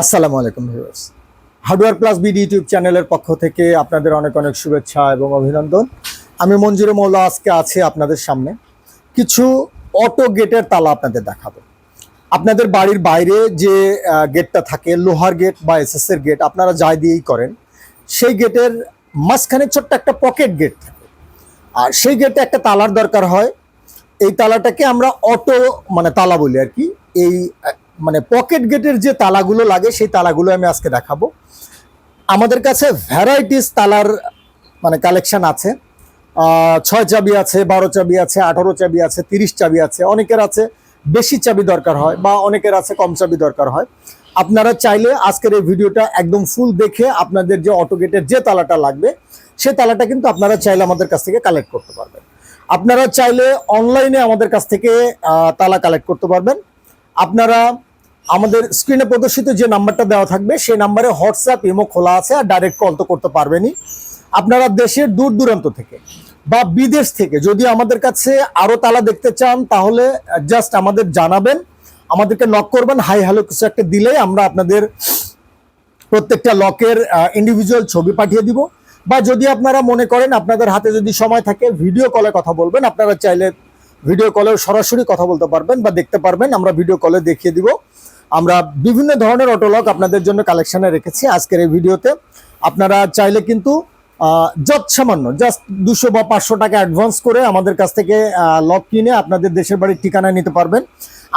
আসসালামু আলাইকুম viewers. Hardware plus BD YouTube চ্যানেলের পক্ষ থেকে আপনাদের অনেক অনেক শুভেচ্ছা এবং অভিনন্দন। আমি মঞ্জুর মৌলা আজকে আছি আপনাদের সামনে। কিছু অটো গেটের তালা আপনাদের দেখাবো। আপনাদের বাড়ির বাইরে যে গেটটা থাকে, লোহার গেট বা এসএস এর গেট আপনারা যাই দিয়েই করেন, সেই গেটের মাঝখানে ছোট্ট একটা পকেট গেট থাকে। আর সেই গেটে একটা তালার দরকার হয়। এই তালাটাকে আমরা অটো মানে তালা বলি আর কি। এই মানে পকেট গেটের যে তালাগুলো লাগে, সেই তালাগুলো আমি আজকে দেখাবো। আমাদের কাছে ভ্যারাইটিস তালার মানে কালেকশন আছে। ছয় চাবি আছে, বারো চাবি আছে, আঠারো চাবি আছে, তিরিশ চাবি আছে, অনেকের আছে বেশি চাবি দরকার হয় বা অনেকের আছে কম চাবি দরকার হয়। আপনারা চাইলে আজকের এই ভিডিওটা একদম ফুল দেখে আপনাদের যে অটো গেটের যে তালাটা লাগবে, সে তালাটা কিন্তু আপনারা চাইলে আমাদের কাছ থেকে কালেক্ট করতে পারবেন। আপনারা চাইলে অনলাইনে আমাদের কাছ থেকে তালা কালেক্ট করতে পারবেন। আপনারা আমাদের স্ক্রিনে প্রদর্শিত যে নাম্বারটা দেওয়া থাকবে, সেই নাম্বারে হোয়াটসঅ্যাপ ইমো খোলা আছে আর ডাইরেক্ট কল তো করতে পারবেনই। আপনারা দেশের দূর দূরান্ত থেকে বা বিদেশ থেকে যদি আমাদের কাছে আরও তালা দেখতে চান, তাহলে জাস্ট আমাদের জানাবেন। আমাদেরকে নক করবেন। হাই হ্যালো কিছু একটা দিলেই আমরা আপনাদের প্রত্যেকটা লকের ইন্ডিভিজুয়াল ছবি পাঠিয়ে দিব। বা যদি আপনারা মনে করেন আপনাদের হাতে যদি সময় থাকে ভিডিও কলে কথা বলবেন। আপনারা চাইলে ভিডিও কলেও সরাসরি কথা বলতে পারবেন বা দেখতে পারবেন। আমরা ভিডিও কলে দেখিয়ে দিব। আমরা বিভিন্ন ধরনের অটোলক আপনাদের জন্য কালেকশনে রেখেছি আজকের এই ভিডিওতে। আপনারা চাইলে কিন্তু যত সামান্য জাস্ট দুশো বা পাঁচশো টাকা অ্যাডভান্স করে আমাদের কাছ থেকে লক কিনে আপনাদের দেশের বাড়ির ঠিকানায় নিতে পারবেন।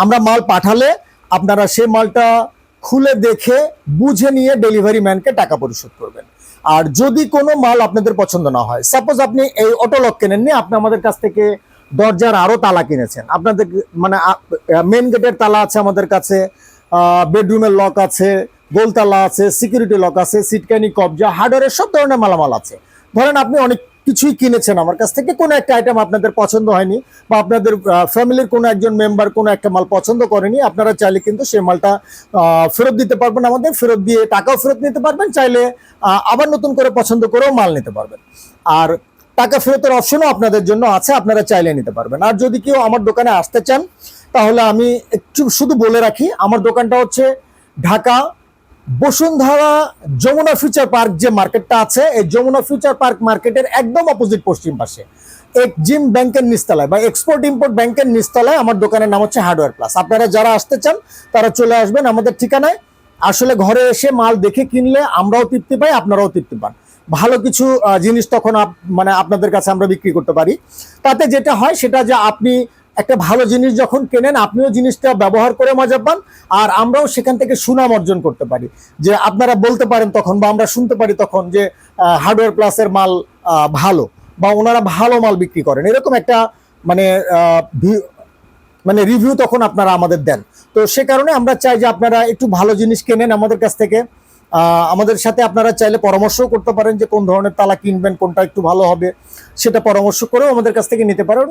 আমরা মাল পাঠালে আপনারা সেই মালটা খুলে দেখে, বুঝে নিয়ে ডেলিভারি ম্যানকে টাকা পরিশোধ করবেন। আর যদি কোনো মাল আপনাদের পছন্দ না হয় সাপোজ আপনি এই অটো লক কেনেননি, আপনি আমাদের কাছ থেকে দরজার আরও তালা কিনেছেন। আপনাদের মানে মেন গেটের তালা আছে আমাদের কাছে বেডরুমের লক আছে গোলতালা আছে সিকিউরিটি লক আছে, সিটকানি, কবজা হার্ডওয়ারের সব ধরনের মালামাল আছে। ধরেন আপনি অনেক কিছুই কিনেছেন আমার কাছ থেকে, কোনো একটা আইটেম আপনাদের পছন্দ হয়নি বা আপনাদের ফ্যামিলির কোনো একজন মেম্বার কোনো একটা মাল পছন্দ করেনি, আপনারা চাইলে কিন্তু সেই মালটা ফেরত দিতে পারবেন আমাদের, ফেরত দিয়ে টাকাও ফেরত নিতে পারবেন, চাইলে আবার নতুন করে পছন্দ করেও মাল নিতে পারবেন। আর টাকা ফেরতের অপশনও আপনাদের জন্য আছে, আপনারা চাইলে নিতে পারবেন। আর যদি কেউ আমার দোকানে আসতে চান তাহলে আমি একটু শুধু বলে রাখি, আমার দোকানটা হচ্ছে ঢাকা বসুন্ধরা যমুনা ফিউচার পার্ক যে মার্কেটটা আছে, এই যমুনা ফিউচার পার্ক মার্কেটের একদম অপোজিট পশ্চিম পাশে। এক জিম ব্যাংকের নিচতলায় বা এক্সপোর্ট ইম্পোর্ট ব্যাংকের নিচতলায় আমার দোকানের নাম হচ্ছে হার্ডওয়্যার প্লাস। আপনারা যারা আসতে চান, তারা চলে আসবেন আমাদের ঠিকানায়। আসলে ঘরে এসে মাল দেখে কিনলে আমরাও তৃপ্তি পাই, আপনারাও তৃপ্তি পান। ভালো কিছু জিনিস তখন মানে আপনাদের কাছে আমরা বিক্রি করতে পারি। তাতে যেটা হয়, সেটা যে আপনি একটা ভালো জিনিস যখন কেনেন, আপনিও জিনিসটা ব্যবহার করে মজা পান, আর আমরাও সেখান থেকে সুনাম অর্জন করতে পারি। যে আপনারা বলতে পারেন তখন, বা আমরা শুনতে পারি তখন যে হার্ডওয়্যার প্লাসের মাল ভালো, বা ওনারা ভালো মাল বিক্রি করেন। এরকম একটা মানে মানে রিভিউ তখন আপনারা আমাদের দেন। তো সে কারণে আমরা চাই যে আপনারা একটু ভালো জিনিস কেনেন আমাদের কাছ থেকে। আমাদের সাথে আপনারা চাইলে পরামর্শও করতে পারেন যে কোন ধরনের তালা কিনবেন, কোনটা একটু ভালো হবে, সেটা পরামর্শ করেও আমাদের কাছ থেকে নিতে পারেন।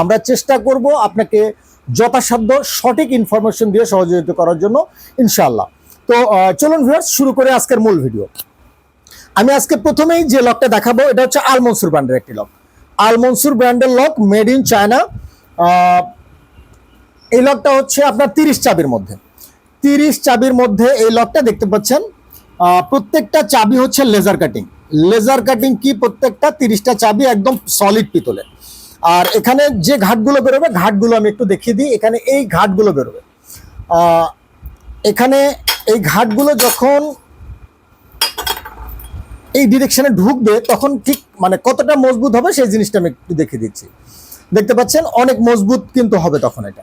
আমরা চেষ্টা করব আপনাকে যথাসাধ্য সঠিক ইনফরমেশন দিয়ে সহযোগিতা করার জন্য ইনশাল্লাহ তো চলুন ভিউয়ার্স শুরু করে আজকের মূল ভিডিও আমি আজকে প্রথমেই যে লকটা দেখাবো, এটা হচ্ছে আল মনসুর ব্র্যান্ডের একটি লক আল মনসুর ব্র্যান্ডের লক মেড ইন চায়না এই লকটা হচ্ছে আপনার তিরিশ চাবির মধ্যে। তিরিশ চাবির মধ্যে এই লকটা দেখতে পাচ্ছেন প্রত্যেকটা চাবি হচ্ছে লেজার কাটিং লেজার কাটিং কি প্রত্যেকটা? তিরিশটা চাবি একদম সলিড পিতলের। আর এখানে যে ঘাটগুলো বেরোবে, ঘাটগুলো আমি একটু দেখিয়ে দিই। এখানে এই ঘাটগুলো বেরোবে। এখানে এই ঘাটগুলো যখন এই ডিরেকশনে ঢুকবে, তখন ঠিক মানে কতটা মজবুত হবে সেই জিনিসটা আমি একটু দেখিয়ে দিচ্ছি। দেখতে পাচ্ছেন, অনেক মজবুত কিন্তু হবে তখন এটা।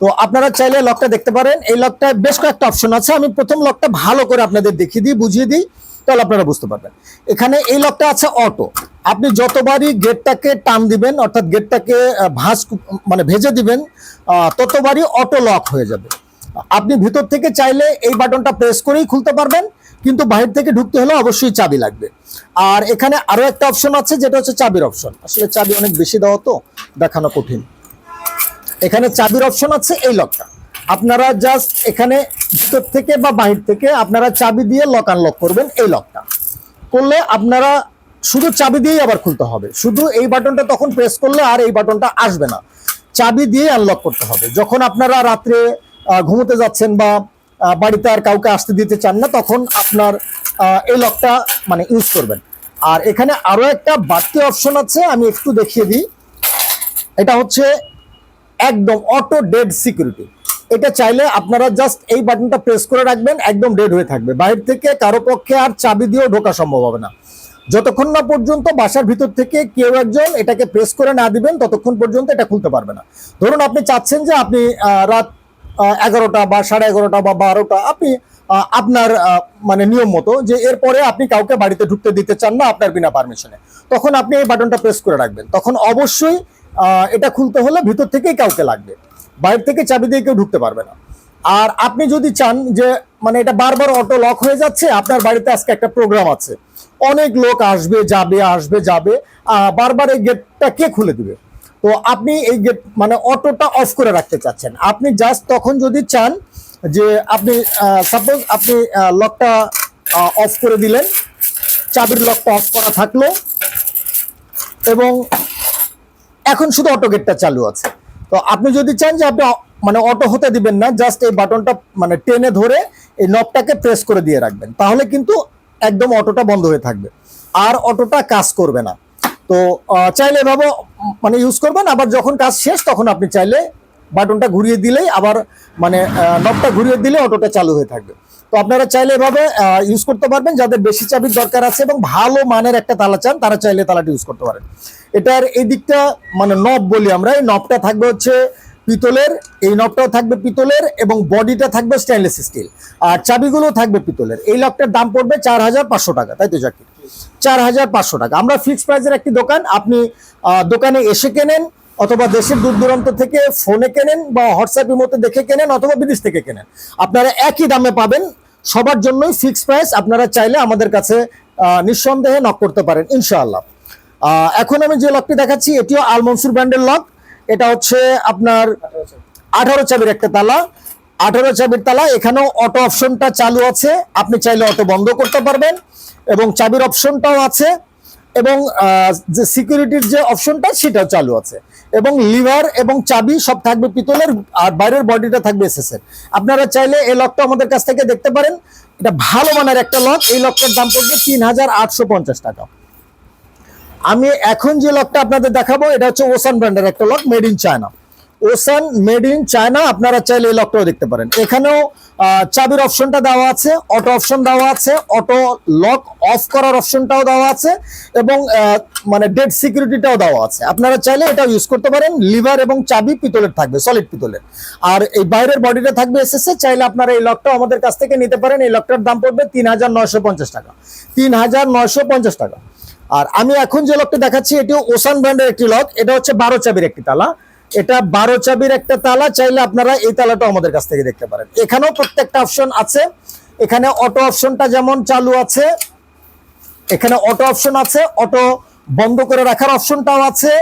তো আপনারা চাইলে লকটা দেখতে পারেন। এই লকটা বেশ কয়েকটা অপশন আছে। আমি প্রথম লকটা ভালো করে আপনাদের দেখিয়ে দিই, বুঝিয়ে দিই, তাহলে আপনারা বুঝতে পারবেন। এখানে এই লকটা আছে অটো আপনি যতবারই গেটটাকে টান দিবেন, অর্থাৎ গেটটাকে ভাঁজ মানে ভেজে দিবেন ততবারই অটো লক হয়ে যাবে। আপনি ভিতর থেকে চাইলে এই বাটনটা প্রেস করেই খুলতে পারবেন, কিন্তু বাইরে থেকে ঢুকতে হলে অবশ্যই চাবি লাগবে। আর এখানে আরও একটা অপশন আছে, যেটা হচ্ছে চাবির অপশন আসলে চাবি অনেক বেশি দেওয়া তো, দেখানো কঠিন। এখানে চাবির অপশন আছে, এই লকটা আপনারা জাস্ট এখানে ভিতর থেকে বা বাহির থেকে আপনারা চাবি দিয়ে লক আনলক করবেন, এই লকটা করলে আপনারা শুধু চাবি দিয়েই আবার খুলতে হবে। শুধু এই বাটনটা তখন প্রেস করলে আর এই বাটনটা আসবে না। চাবি দিয়ে আনলক করতে হবে। যখন আপনারা রাত্রে ঘুমোতে যাচ্ছেন বা বাড়িতে আর কাউকে আসতে দিতে চান না, তখন আপনার এই লকটা মানে ইউজ করবেন। আর এখানে আরও একটা বাড়তি অপশন আছে, আমি একটু দেখিয়ে দিই। এটা হচ্ছে একদম অটো ডেড সিকিউরিটি এটা চাইলে আপনারা জাস্ট এই বাটনটা প্রেস করে রাখবেন, একদম ডেড হয়ে থাকবে। বাইরে থেকে কারও পক্ষে আর চাবি দিয়েও ঢোকা সম্ভব হবে না। যতক্ষণ না পর্যন্ত বাসার ভিতর থেকে কেউ একজন এটাকে প্রেস করে না দিবেন, ততক্ষণ পর্যন্ত এটা খুলতে পারবে না। ধরুন আপনি চাচ্ছেন যে আপনি রাত এগারোটা বা সাড়ে এগারোটা বা বারোটা, আপনি আপনার মানে নিয়ম মতো যে এরপরে আপনি কাউকে বাড়িতে ঢুকতে দিতে চান না আপনার বিনা পারমিশনে তখন আপনি এই বাটনটা প্রেস করে রাখবেন। তখন অবশ্যই এটা খুলতে হলে ভিতর থেকেই কাউকে লাগবে। বাইরে থেকে চাবি দিয়ে কেউ ঢুকতে পারবে না। আর আপনি যদি চান যে মানে এটা বারবার অটো লক হয়ে যাচ্ছে, আপনার বাড়িতে আজকে একটা প্রোগ্রাম আছে। অনেক লোক আসবে, যাবে আসবে, যাবে বারবার এই গেটটা কে খুলে দিবে? তো আপনি এই গেট মানে অটোটা অফ করে রাখতে চাচ্ছেন। আপনি জাস্ট তখন যদি চান যে আপনি সাপোজ আপনি লকটা অফ করে দিলেন, চাবির লকটা অফ করা থাকল, এবং এখন শুধু অটো গেটটা চালু আছে। তো আপনি যদি চান যে আপনি মানে অটো হতে দিবেন না জাস্ট এই বাটনটা মানে টেনে ধরে এই নবটাকে প্রেস করে দিয়ে রাখবেন। তাহলে কিন্তু একদম অটোটা বন্ধ হয়ে থাকবে। আর অটোটা কাজ করবে না। তো চাইলে এভাবে মানে ইউজ করবেন, আবার যখন কাজ শেষ, তখন আপনি চাইলে বাটনটা ঘুরিয়ে দিলেই আবার মানে নবটা ঘুরিয়ে দিলে অটোটা চালু হয়ে থাকবে। তো আপনারা চাইলে এভাবে ইউজ করতে পারবেন। যাদের বেশি চাবির দরকার আছে এবং ভালো মানের একটা তালা চান, তারা চাইলে তালাটা ইউজ করতে পারেন। এটার এই দিকটা মানে নব বলি আমরা, এই নবটা থাকবে হচ্ছে পিতলের, এই নবটাও থাকবে পিতলের এবং বডিটা থাকবে স্টেনলেস স্টিল আর চাবিগুলো থাকবে পিতলের। এই লকটার দাম পড়বে চার হাজার পাঁচশো টাকা। তাই তো, জাকির? চার হাজার পাঁচশো টাকা। আমরা ফিক্স প্রাইসের একটি দোকান। আপনি দোকানে এসে কেনেন অথবা দেশের দূর দূরান্ত থেকে ফোনে কেনেন বা হোয়াটসঅ্যাপের মধ্যে দেখে কেনেন অথবা বিদেশ থেকে কেনেন, আপনারা একই দামে পাবেন। সবার জন্যই ফিক্স প্রাইস আপনারা চাইলে আমাদের কাছে নিঃসন্দেহে নক করতে পারেন, ইনশাআল্লাহ। এখন আমি যে লকটি দেখাচ্ছি, এটিও আলমনসুর ব্র্যান্ডের লক এটা হচ্ছে আপনার আঠারো চাবির একটা তালা। আঠারো চাবির তালা, এখানেও অটো অপশনটা চালু আছে। আপনি চাইলে অটো বন্ধ করতে পারবেন এবং চাবির অপশনটাও আছে এবং যে সিকিউরিটির যে অপশনটা সেটাও চালু আছে। এবং লিভার এবং চাবি সব থাকবে পিতলের আর বাইরের বডিটা থাকবে এসএসএর। আপনারা চাইলে এই লকটা আমাদের কাছ থেকে দেখতে পারেন। এটা ভালো মানের একটা লক। এই লকটার দাম পড়বে তিন হাজার আটশো পঞ্চাশ টাকা। আমি এখন যে লকটা আপনাদের দেখাবো, এটা হচ্ছে ওসান ব্র্যান্ডের একটা lock made in China Ocean made in China আপনারা চাইলে এই লকটাও দেখতে পারেন। এখানেও চাবির অপশনটা দেওয়া আছে অটো অপশন দেওয়া আছে অটো লক অফ করার অপশনটাও দেওয়া আছে এবং মানে ডেড সিকিউরিটিটাও দেওয়া আছে। আপনারা চাইলে এটা ইউজ করতে পারেন। লিভার এবং চাবি পিতলের থাকবে সলিড পিতলের। আর এই বাইরের বডিটা থাকবে এসএসএ চাইলে আপনারা এই লকটাও আমাদের কাছ থেকে নিতে পারেন। এই লকটার দাম পড়বে তিন হাজার পঞ্চাশ টাকা। তিন হাজার পঞ্চাশ টাকা। আর আমি এখন যে লকটা দেখাচ্ছি, এটি ওসান ব্র্যান্ডের একটি লক এটা হচ্ছে বারো চাবির একটি তালা। এটা বারো চাবির একটা তালা, চাইলে আপনারা এই তালাটা আমাদের কাছ থেকে দেখতে পারেন। এখানেও প্রত্যেকটা অপশন আছে। এখানে অটো অপশনটা যেমন চালু আছে, এখানে অটো অপশন আছে অটো বন্ধ করে রাখার অপশনটাও আছে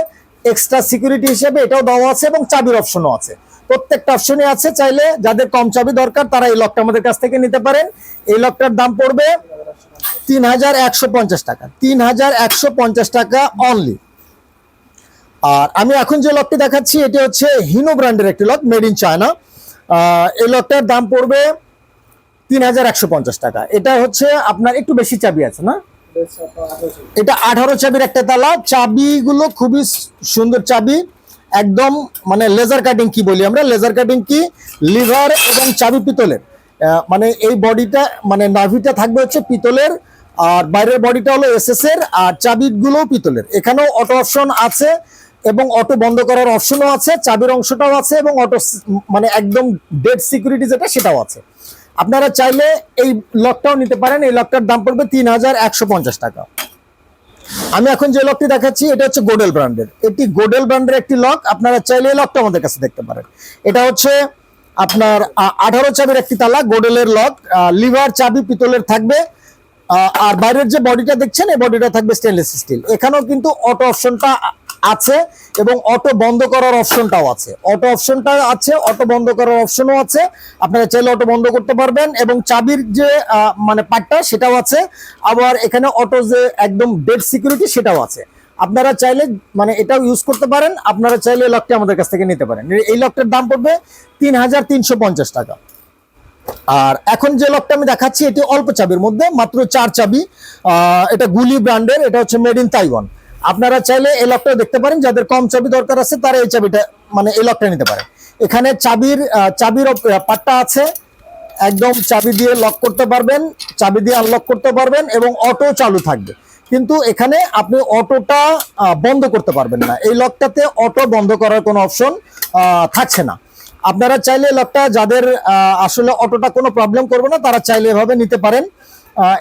এক্সট্রা সিকিউরিটি হিসেবে এটাও দেওয়া আছে এবং চাবির অপশনও আছে। প্রত্যেকটা অপশনই আছে, চাইলে যাদের কম চাবি দরকার, তারা এই লকটা আমাদের কাছ থেকে নিতে পারেন। এই লকটার দাম পড়বে তিন হাজার একশো পঞ্চাশ টাকা, তিন হাজার একশো পঞ্চাশ টাকা অনলি আর আমি এখন যে লকটি দেখাচ্ছি, এটি হচ্ছে হিনো ব্র্যান্ডের একটি লক মেড ইন চায়না এই লকটার দাম পড়বে তিন হাজার একশো পঞ্চাশ টাকা। এটা হচ্ছে আপনার একটু বেশি চাবি আছে, না? এটা আঠারো চাবির একটা তালা। চাবিগুলো খুবই সুন্দর চাবি। একদম মানে লেজার কাটিং কি বলি আমরা? লেজার কাটিং কি? লিভার এবং চাবি পিতলের। মানে এই বডিটা মানে নাভিটা থাকবে হচ্ছে পিতলের, আর বাইরের বডিটা হলো এসএস এর, আর চাবিগুলো পিতলের। এখানেও অটো অপশন আছে এবং অটো বন্ধ করার অপশনও আছে, চাবির অংশটাও আছে এবং অটো মানে একদম ডেড সিকিউরিটি যেটা, সেটাও আছে। আপনারা চাইলে এই লকটাও নিতে পারেন। এই লকটার দাম পড়বে তিন হাজার একশো পঞ্চাশ টাকা। আমি এখন যে লকটি দেখাচ্ছি, এটা হচ্ছে গোডেল ব্র্যান্ডের এটি গোডেল ব্র্যান্ডের একটি লক। আপনারা চাইলে এই লকটা আমাদের কাছে দেখতে পারেন। এটা হচ্ছে আপনার আঠারো চাবির একটি তালা, গোডেলের লক লিভার, চাবি, পিতলের থাকবে আর বাইরের যে বডিটা দেখছেন, এই বডিটা থাকবে স্টেনলেস স্টিল এখানেও কিন্তু অটো অপশনটা আছে এবং অটো বন্ধ করার অপশনটাও আছে। অটো অপশনটা আছে অটো বন্ধ করার অপশনও আছে। আপনারা চাইলে অটো বন্ধ করতে পারবেন এবং চাবির যে মানে পার্টটা সেটাও আছে। আবার এখানে অটো যে একদম ডেড সিকিউরিটি সেটাও আছে। আপনারা চাইলে মানে এটাও ইউজ করতে পারেন, আপনারা চাইলে এই লকটি আমাদের কাছ থেকে নিতে পারেন। এই লকটার দাম পড়বে তিন হাজার তিনশো পঞ্চাশ টাকা। আর এখন যে লকটা আমি দেখাচ্ছি, এটি অল্প চাবির মধ্যে, মাত্র চার চাবি। এটা গুলি ব্র্যান্ডের, এটা হচ্ছে মেড ইন তাইওয়ান আপনারা চাইলে এই লকটা দেখতে পারেন, যাদের কম চাবি দরকার আছে, তারা এই চাবিটা মানে এই লকটা নিতে পারে। এখানে চাবির চাবির পাট্টা আছে। একদম চাবি দিয়ে লক করতে পারবেন, চাবি দিয়ে আনলক করতে পারবেন এবং অটো চালু থাকবে। কিন্তু এখানে আপনি অটোটা বন্ধ করতে পারবেন না। এই লকটাতে অটো বন্ধ করার কোনো অপশন থাকছে না। আপনারা চাইলে লকটা যাদের আসলে অটোটা কোনো প্রবলেম করবে না, তারা চাইলে এভাবে নিতে পারেন।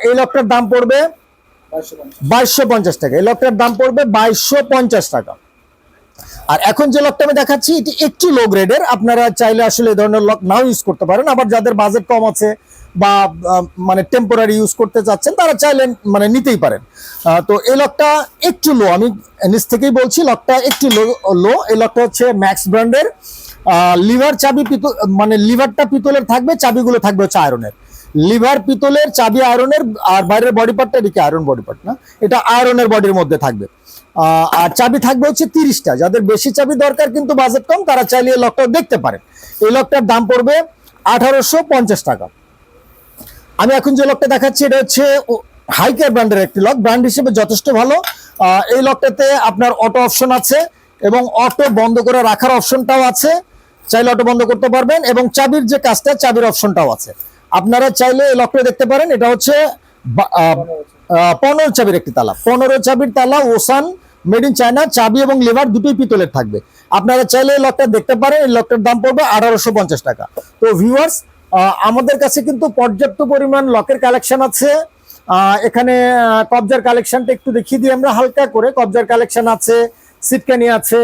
এই লকটার দাম পড়বে বাইশশো পঞ্চাশ টাকা। এই লকটার দাম পড়বে বাইশশো পঞ্চাশ টাকা। আর এখন যে লকটা আমি দেখাচ্ছি, এটি একটু লো গ্রেডের আপনারা চাইলে আসলে এই ধরনের লক নাও ইউজ করতে পারেন। আবার যাদের বাজেট কম আছে বা মানে টেম্পোরারি ইউজ করতে চাচ্ছেন, তারা চাইলে মানে নিতেই পারেন। তো এই লকটা একটু লো আমি নিচ থেকেই বলছি লকটা একটু লো লো এই লকটা হচ্ছে ম্যাক্স ব্র্যান্ডের লিভার চাবি পিতল মানে লিভারটা পিতলের থাকবে, চাবিগুলো থাকবে হচ্ছে আয়রনের লিভার পিতলের চাবি আয়রনের আর বাইরের বডি পার্টটা এদিকে আয়রন বডি পার্ট না, এটা আয়রনের বডির মধ্যে থাকবে। আর চাবি থাকবে হচ্ছে তিরিশটা, যাদের বেশি চাবি দরকার কিন্তু বাজেট কম, তারা চাইলে এই লকটা দেখতে পারেন। এই লকটার দাম পড়বে আঠারোশো পঞ্চাশ টাকা। আমি এখন যে লকটা দেখাচ্ছি, এটা হচ্ছে হাইকার ব্র্যান্ডের একটি লক ব্র্যান্ড হিসেবে যথেষ্ট ভালো। এই লকটাতে আপনার অটো অপশন আছে এবং অটো বন্ধ করে রাখার অপশনটাও আছে। চাইলে অটো বন্ধ করতে পারবেন এবং চাবির যে কাজটা, চাবির অপশনটাও আছে। আপনারা চাইলে এই লকটা দেখতে পারেন। এটা হচ্ছে পনেরো চাবির একটি তালা। পনেরো চাবির তালা ওসান মেড ইন চায়না চাবি এবং লিভার দুটোই পিতলের থাকবে। আপনারা চাইলে এই লকটা দেখতে পারেন। এই লকটার দাম পড়বে আঠারোশো পঞ্চাশ টাকা। তো ভিউয়ার্স আমাদের কাছে কিন্তু পর্যাপ্ত পরিমাণ লকের কালেকশন আছে। এখানে কবজার কালেকশনটা একটু দেখিয়ে দিই আমরা হালকা করে। কবজার কালেকশন আছে, সিটকানি আছে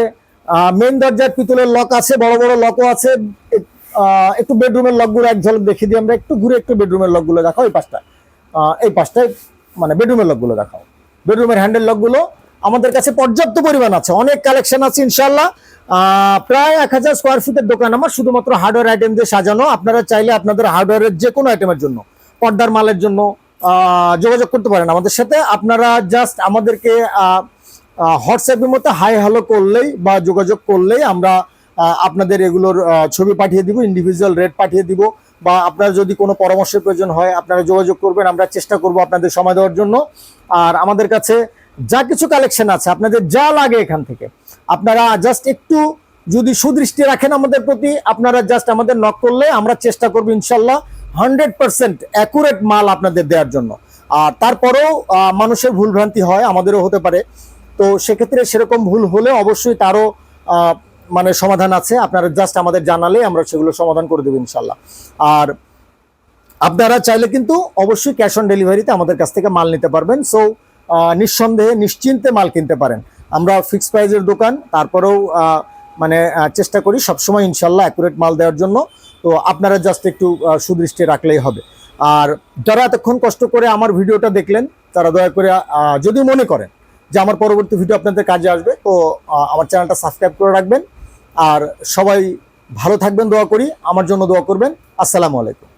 মেন দরজার পিতলের লক আছে, বড় বড় লকও আছে। একটু বেডরুমের লকগুলো এক ঝলক দেখিয়ে দিই আমরা। একটু ঘুরে একটু বেডরুমের লকগুলো দেখাও এই পাশটা। এই পাশটায় মানে বেডরুমের লকগুলো দেখাও। বেডরুমের হ্যান্ডেল লকগুলো আমাদের কাছে পর্যাপ্ত পরিমাণ আছে। অনেক কালেকশন আছে ইনশাল্লাহ প্রায় এক হাজার স্কোয়ার ফিটের দোকান আমার, শুধুমাত্র হার্ডওয়্যার আইটেম দিয়ে সাজানো। আপনারা চাইলে আপনাদের হার্ডওয়্যারের যে কোনো আইটেমের জন্য, পর্দার মালের জন্য যোগাযোগ করতে পারেন আমাদের সাথে। আপনারা জাস্ট আমাদেরকে হোয়াটসঅ্যাপের মতো হাই হ্যালো করলেই বা যোগাযোগ করলেই আমরা আপনাদের এগুলোর ছবি পাঠিয়ে দিব ইন্ডিভিজুয়াল রেট পাঠিয়ে দিব বা আপনার যদি কোনো পরামর্শের প্রয়োজন হয়, আপনারা যোগাযোগ করবেন, আমরা চেষ্টা করব আপনাদের সময় দেওয়ার জন্য। আর আমাদের কাছে যা কিছু কালেকশন আছে, আপনাদের যা লাগে এখান থেকে। আপনারা জাস্ট একটু যদি সুদৃষ্টি রাখেন আমাদের প্রতি, আপনারা জাস্ট আমাদের নক করলে আমরা চেষ্টা করব ইনশাল্লাহ হান্ড্রেড পার্সেন্ট অ্যাকুরেট মাল আপনাদের দেওয়ার জন্য। আর তারপরেও মানুষের ভুলভ্রান্তি হয়, আমাদেরও হতে পারে। তো সেক্ষেত্রে সেরকম ভুল হলে অবশ্যই তারও মানে সমাধান আছে। আপনারা জাস্ট আমাদের জানালে আমরা সেগুলো সমাধান করে দেবো ইনশাল্লাহ। আর আপনারা চাইলে কিন্তু অবশ্যই ক্যাশ অন ডেলিভারিতে আমাদের কাছ থেকে মাল নিতে পারবেন। সো নিঃসন্দেহে, নিশ্চিন্তে মাল কিনতে পারেন। আমরা ফিক্স প্রাইজের দোকান, তারপরেও মানে চেষ্টা করি সবসময় ইনশাল্লাহ অ্যাকুরেট মাল দেওয়ার জন্য। তো আপনারা জাস্ট একটু সুদৃষ্টি রাখলেই হবে। আর যারা এতক্ষণ কষ্ট করে আমার ভিডিওটা দেখলেন, তারা দয়া করে যদি মনে করেন যে আমার পরবর্তী ভিডিও আপনাদের কাজে আসবে, তো আমার চ্যানেলটা সাবস্ক্রাইব করে রাখবেন। আর সবাই ভালো থাকবেন, দোয়া করি। আমার জন্য দোয়া করবেন। আসসালামু আলাইকুম।